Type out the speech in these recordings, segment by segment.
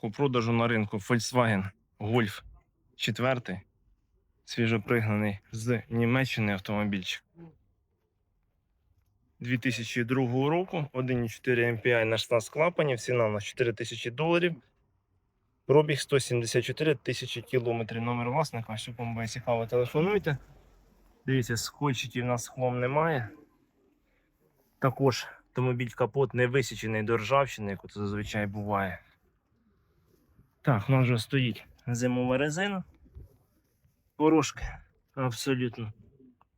У продажу на ринку Volkswagen Golf 4. Свіжопригнаний з Німеччини автомобільчик. 2002 року, 1,4 MPI на 16 клапанів, ціна на 4 тисячі доларів. Пробіг 174 тисячі кілометрів. Номер власника, що вам буде цікаво, телефонуйте. Дивіться, скотчиків у нас хлам немає. Також автомобіль капот не висічений до ржавчини, як це зазвичай буває. Так, у нас вже стоїть зимова резина. Порошки абсолютно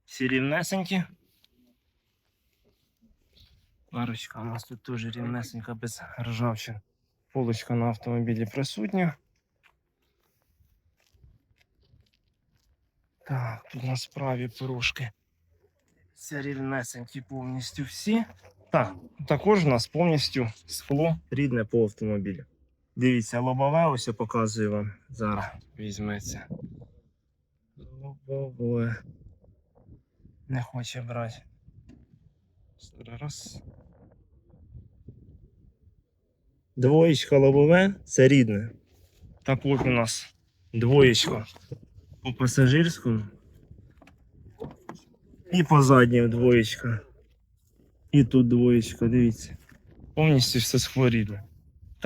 всі рівнесенькі. Парочка у нас тут теж рівнесенька без ржавчин. Полочка на автомобілі присутня. Так, тут на справі порошки. Це рівнесенькі повністю всі. Так, також у нас повністю скло рідне по автомобілю. Дивіться, лобове ось я показую вам. Зараз візьметься. Лобове. Не хоче брати. Раз. Двоєчка лобове це рідне. Також у нас двоєчка по пасажирському. І по заднім двоєчка. І тут двоєчка, дивіться. Повністю все схворіло.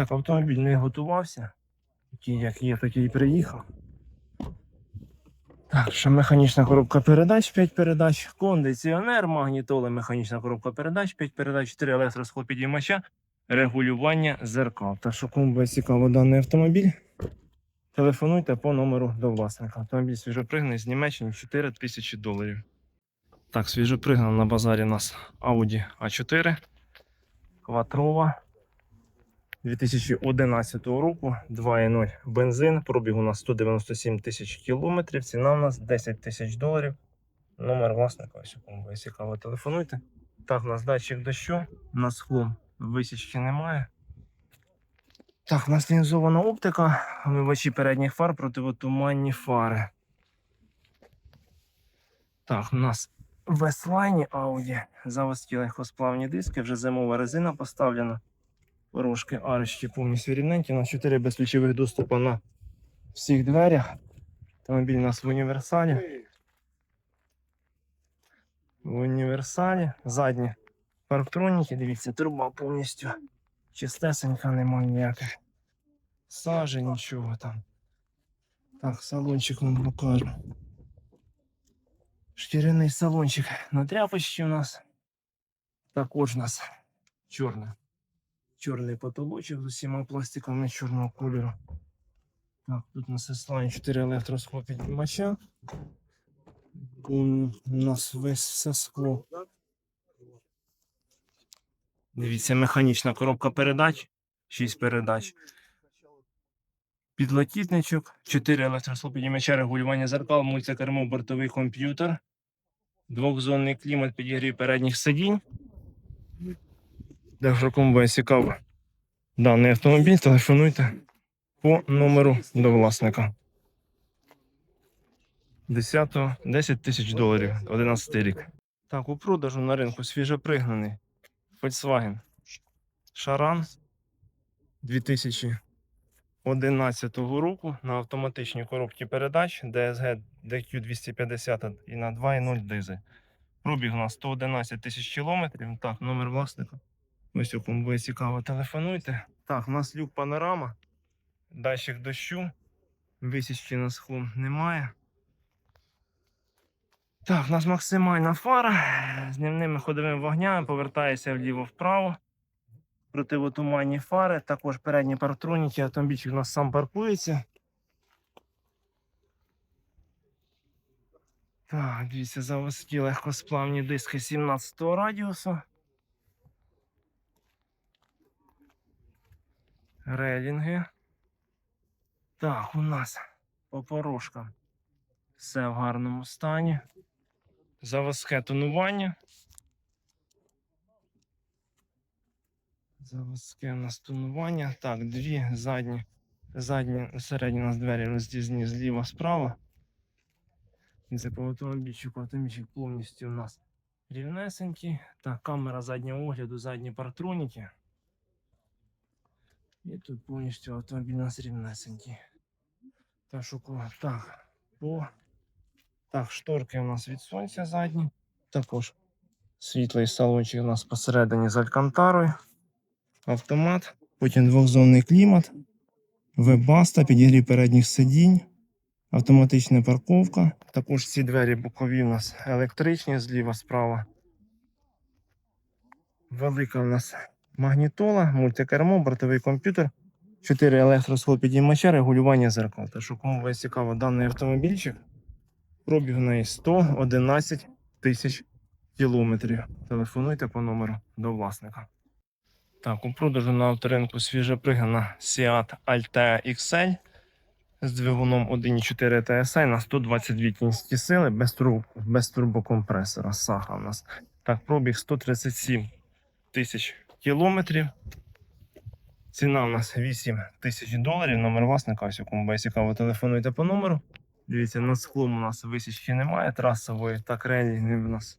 Так, автомобіль не готувався. Такий, як є, такий і приїхав. Так, ще механічна коробка передач, 5 передач, кондиціонер, магнітоли, механічна коробка передач, 5 передач, 4 електросхлопідіймача, регулювання зеркал. Так що кому буде цікаво даний автомобіль, телефонуйте по номеру до власника. Автомобіль свіжопригнаний з Німеччини 4 тисячі доларів. Так, свіжопригнана на базарі у нас Audi A4 Кватрова 2011 року, 2.0 бензин, пробіг у нас 197 тисяч кілометрів, ціна у нас 10 тисяч доларів. Номер власника, ось кому буде цікаво, телефонуйте. Так, у нас датчик дощу, у нас хлом висічки немає. Так, у нас лінзована оптика, омивачі передніх фар, противотуманні фари. Так, у нас в S-Line Audi заводські легкосплавні диски, вже зимова резина поставлена. Порошки арочки повністю рівненькі. У нас 4 безключових доступу на всіх дверях. Автомобіль у нас в універсалі. В універсалі. Задні парктроніки, дивіться, труба повністю чистесенька, немає ніяких сажі, нічого там. Так, салончик вам покажу. Шкіряний салончик на тряпочці у нас. Також у нас чорне. Чорний потолочок з усіма пластиками чорного кольору. Так, тут у нас S-Line 4 електросхопіднімача. У нас весь все скло. Дивіться, механічна коробка передач. 6 передач. Підлокітничок, 4 електросхопіднімача, регулювання зеркал, мультикермо, бортовий комп'ютер. Двохзонний клімат підігрів передніх сидінь. Кому буде цікаво даний автомобіль, телефонуйте по номеру до власника. 10, 10 тисяч доларів, 11 рік. Так, у продажу на ринку свіжопригнаний Volkswagen Шаран 2011 року на автоматичній коробці передач DSG DQ250 і на 2.0 дизель. Пробіг у нас 111 тисяч кілометрів. Так, номер власника. Ось у кому буде цікаво, телефонуйте. Так, у нас люк панорама, датчик дощу, висічки на схлом немає. Так, у нас максимальна фара з дневними ходовими вогнями, повертається вліво-вправо. Противотуманні фари, також передні парктроніки, автомобільчик у нас сам паркується. Так, дивіться, заводські легкосплавні диски 17 радіусу. Релінги. Так, у нас по порожкам все в гарному стані. Заводське тонування. Заводське у нас тонування. Так, дві задні, задні, середні у нас двері роздізні зліва справа. І це по автомобільчику, автомобільчик повністю у нас рівнесенький. Так, камера заднього огляду, задні партроніки. І тут повністю автомобіль у нас рівнесенький. Так, що? Так, по. Так, шторки у нас від сонця задні. Також світлий салончик у нас посередині з алькантарою. Автомат. Потім двохзонний клімат. Вебаста, підігрів передніх сидінь. Автоматична парковка. Також ці двері бокові у нас електричні, зліва, справа. Велика у нас магнітола, мультикермо, бортовий комп'ютер, 4 електросхлопідіймача, регулювання зеркал. Та що кому буде цікаво даний автомобільчик, пробіг неї 111 тисяч кілометрів. Телефонуйте по номеру до власника. Так, у продажу на авторинку свіже пригнана Seat Altea XL з двигуном 1.4 TSI на 122 кінські сили без, турбо, без турбокомпресора. Саха у нас. Так, пробіг 137 тисяч кілометрів. Ціна у нас 8 тисяч доларів. Номер власника, ось у кому буде цікаво, телефонуйте по номеру. Дивіться, над склом у нас висічки немає трасової, так релі в нас.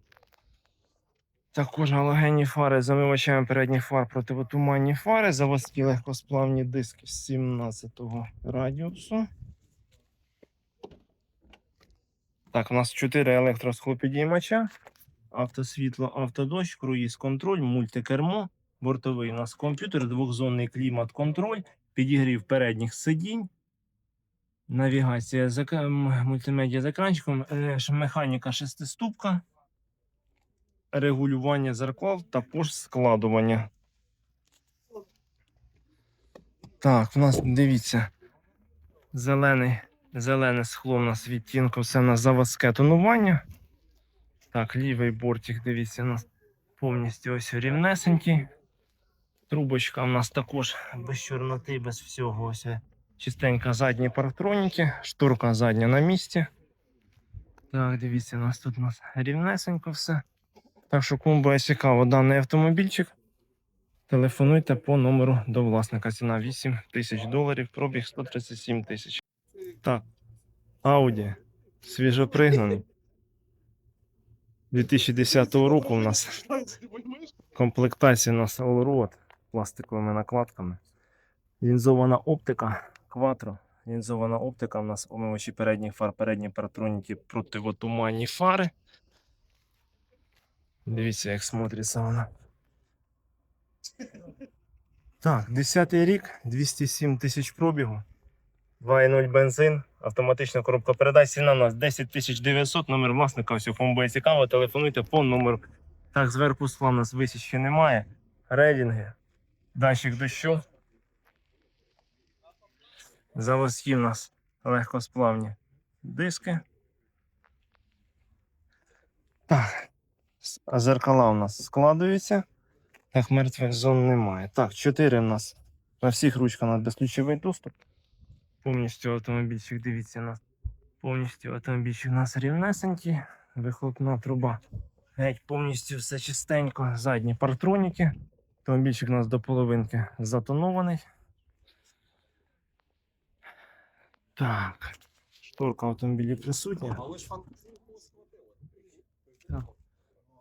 Також галогенні фари, замивачаємо передніх фар противотуманні фари, заводські легкосплавні диски 17-го радіусу. Так, у нас 4 електросхлопідіймача, автосвітло, автодощ, круїз контроль, мультикермо, бортовий у нас комп'ютер, двохзонний клімат-контроль, підігрів передніх сидінь, навігація з ек- мультимедіа з екранчиком, е, механіка шестиступка, регулювання зеркал, також складування. Так, в нас дивіться. Зелений, зелене скло у нас відтінку, все на заводське тонування. Так, лівий бортик, дивіться, у нас повністю ось рівнесенький. Трубочка у нас також без чорноти, без всього. Ось е, чистенька задні парктроніки, шторка задня на місці. Так, дивіться, у нас тут у нас рівнесенько все. Так що, кому буде цікаво даний автомобільчик, телефонуйте по номеру до власника. Ціна 8 тисяч доларів, пробіг 137 тисяч. Так, Audi свіжопригнаний. 2010 року у нас комплектація у нас Allroad пластиковими накладками. Лінзована оптика Quattro. Лінзована оптика у нас омивачі передніх фар, передні партроніки, противотуманні фари. Дивіться, як смотриться вона. Так, 10 й рік, 207 тисяч пробігу. 2.0 бензин, автоматична коробка передач. Ціна у нас 10 900, номер власника, все, кому буде цікаво, телефонуйте по номеру. Так, зверху скла у нас висічки немає. Рейдинги, датчик дощу. Заводські у нас легкосплавні диски. Так, а зеркала у нас складуються. Так, мертвих зон немає. Так, 4 у нас на всіх ручках у нас безключовий доступ. Повністю автомобільчик, дивіться у. Повністю автомобільчик у нас рівнесенький. Вихлопна труба. Геть повністю все чистенько. Задні партроніки. Автомобільчик у нас до половинки затонований. Так. Шторка автомобілі присутня. Так.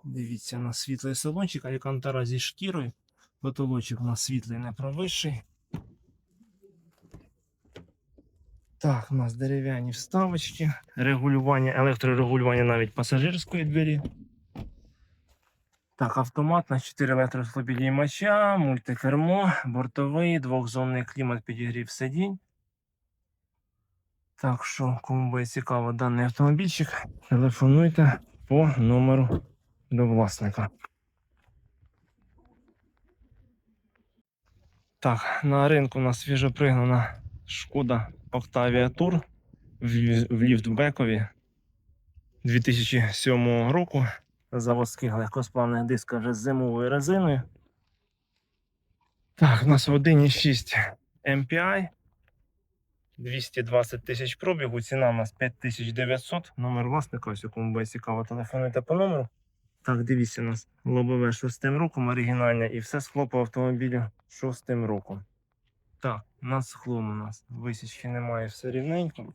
Дивіться, у нас світлий салончик, алькантара зі шкірою. Потолочок у нас світлий, не провисший. Так, у нас дерев'яні вставочки, регулювання, електрорегулювання навіть пасажирської двері. Так, автомат на 4 електросхлопідіймача, мультикермо, бортовий, двохзонний клімат підігрів сидінь. Так що, кому буде цікаво даний автомобільчик, телефонуйте по номеру до власника. Так, на ринку у нас свіжопригнана шкода Octavia Tour в ліфтбекові 2007 року. Заводських легкосплавних дисках вже з зимовою резиною. Так, у нас в 1,6 MPI. 220 тисяч пробігу, ціна у нас 5900. Номер власника, ось якому буде цікаво, телефонуйте по номеру. Так, дивіться, у нас лобове шостим роком оригінальне і все скло по автомобілю шостим роком. Так, над склом у нас висічки немає, все рівненько.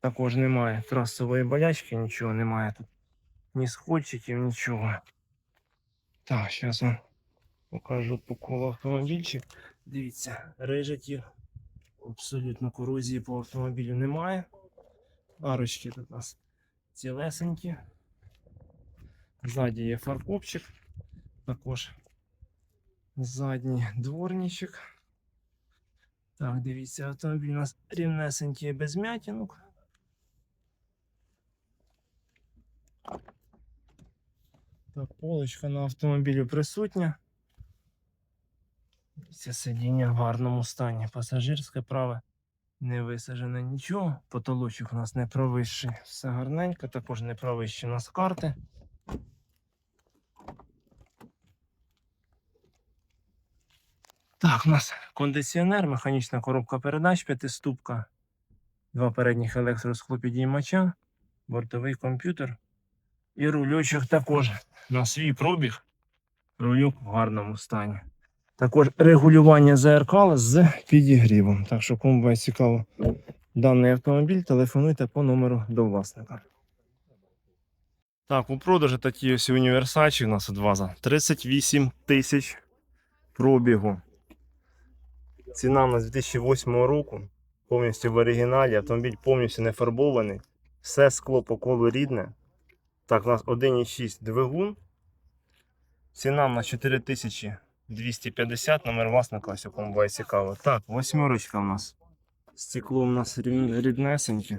Також немає трасової болячки, нічого немає тут. Ні сходчиків, нічого. Так, зараз вам покажу по колу автомобільчик. Дивіться, рижиків. Абсолютно корозії по автомобілю немає. Арочки тут у нас цілесенькі. Ззаді є фаркопчик. Також задній дворничок. Так, дивіться, автомобіль у нас рівнесенький без м'ятінок. Так, полочка на автомобілі присутня. Це сидіння в гарному стані. Пасажирське праве не висаджено нічого. Потолочок у нас не провищий. Все гарненько, також не провищі у нас карти. Так, у нас кондиціонер, механічна коробка передач, п'ятиступка, два передніх електросклопідіймача, бортовий комп'ютер і рульочок також на свій пробіг. Рулюк в гарному стані. Також регулювання зеркал з підігрівом. Так що, кому буде цікаво даний автомобіль, телефонуйте по номеру до власника. Так, у продажу такі ось універсачі у нас от ваза. 38 тисяч пробігу. Ціна у нас 2008 року. Повністю в оригіналі. Автомобіль повністю не фарбований. Все скло по колу рідне. Так, у нас 1,6 двигун. Ціна на 4250, номер власника, ось якому буває цікаво. Так, восьмерочка у нас. Стекло у нас ріднесеньке.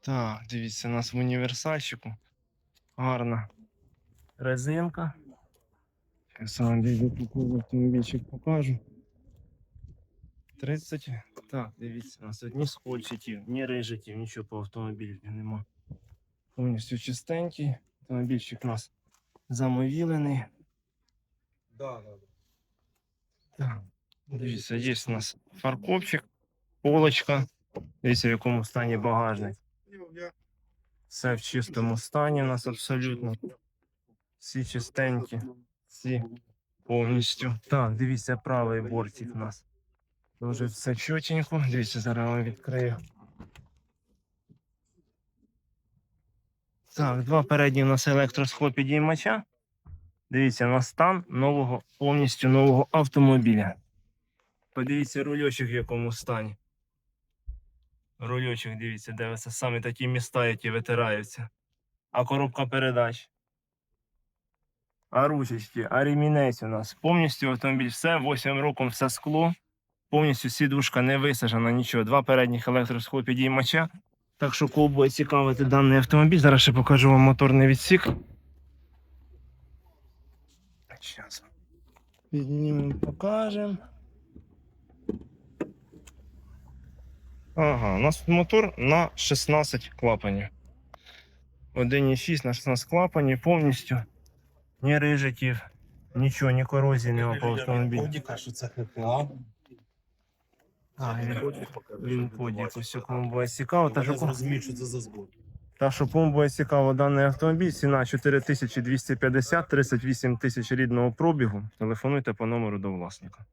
Так, дивіться, у нас в універсальчику. Гарна резинка. Зараз вам біжу автомобільчик покажу. 30. Так, дивіться, у нас одні скольчиків, ні рижиків, нічого по автомобілю нема. Повністю чистенький. Автомобільчик у нас замовілений. Да, да. Так, дивіться, є у нас фаркопчик, полочка. Дивіться, в якому стані багажник. Все в чистому стані у нас абсолютно. Всі чистенькі, всі повністю. Так, дивіться, правий бортик у нас. Дуже все чотенько. Дивіться, зараз я відкрию. Так, два передні у нас електросхлопідіймача. Дивіться на стан нового, повністю нового автомобіля. Подивіться рульочок в якому стані. Рульочок, дивіться, де саме такі міста, які витираються. А коробка передач. А ручечки, а ремінець у нас. Повністю автомобіль, все, 8 років, все скло. Повністю сідушка не висажена, нічого. Два передніх електросхлопідіймача. Так що, кого буде цікавити даний автомобіль, зараз ще покажу вам моторний відсік. Сейчас. Піднімемо, покажемо. Ага, у нас тут мотор на 16 клапанів. 1,6 на 16 клапанів повністю. Ні рижиків, нічого, ні корозії нема по автомобілю. Кодіка, що це ХПА. А, він, він подік, ось кому цікаво. Та що, зрозумів, що це за збор. та що кому цікаво даний автомобіль, ціна 4250, 38 тисяч рідного пробігу. Телефонуйте по номеру до власника.